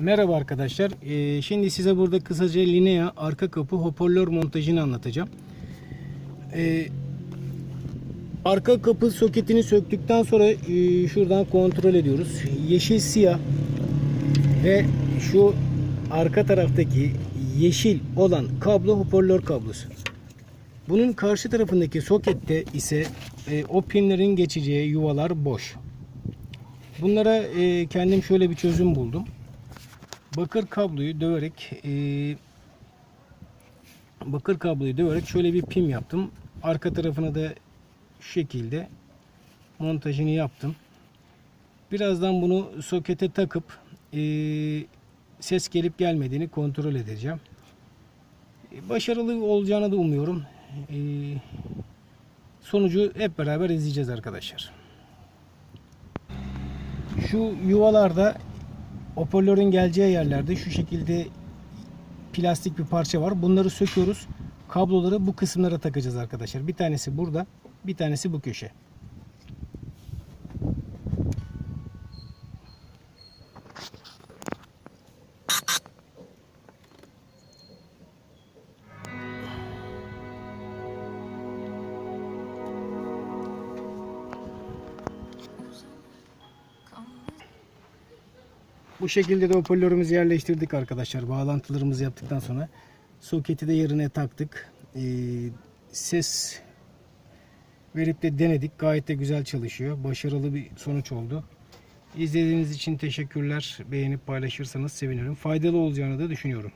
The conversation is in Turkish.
Merhaba arkadaşlar. Ee, şimdi size burada kısaca Linea arka kapı hoparlör montajını anlatacağım. Ee, arka kapı soketini söktükten sonra e, şuradan kontrol ediyoruz. Yeşil siyah ve şu arka taraftaki yeşil olan kablo hoparlör kablosu. Bunun karşı tarafındaki sokette ise e, o pinlerin geçeceği yuvalar boş. Bunlara e, kendim şöyle bir çözüm buldum. Bakır kabloyu döverek e, bakır kabloyu döverek şöyle bir pim yaptım. Arka tarafına da şu şekilde montajını yaptım. Birazdan bunu sokete takıp e, ses gelip gelmediğini kontrol edeceğim. E, Başarılı olacağını da umuyorum. E, sonucu hep beraber izleyeceğiz arkadaşlar. Şu yuvalarda hoparlörün geleceği yerlerde şu şekilde plastik bir parça var. Bunları söküyoruz. Kabloları bu kısımlara takacağız arkadaşlar. Bir tanesi burada, bir tanesi bu köşe. Bu şekilde de hoparlörümüzü yerleştirdik arkadaşlar. Bağlantılarımızı yaptıktan sonra soketi de yerine taktık. Ee, ses verip de denedik. Gayet de güzel çalışıyor. Başarılı bir sonuç oldu. İzlediğiniz için teşekkürler. Beğenip paylaşırsanız sevinirim. Faydalı olacağını da düşünüyorum.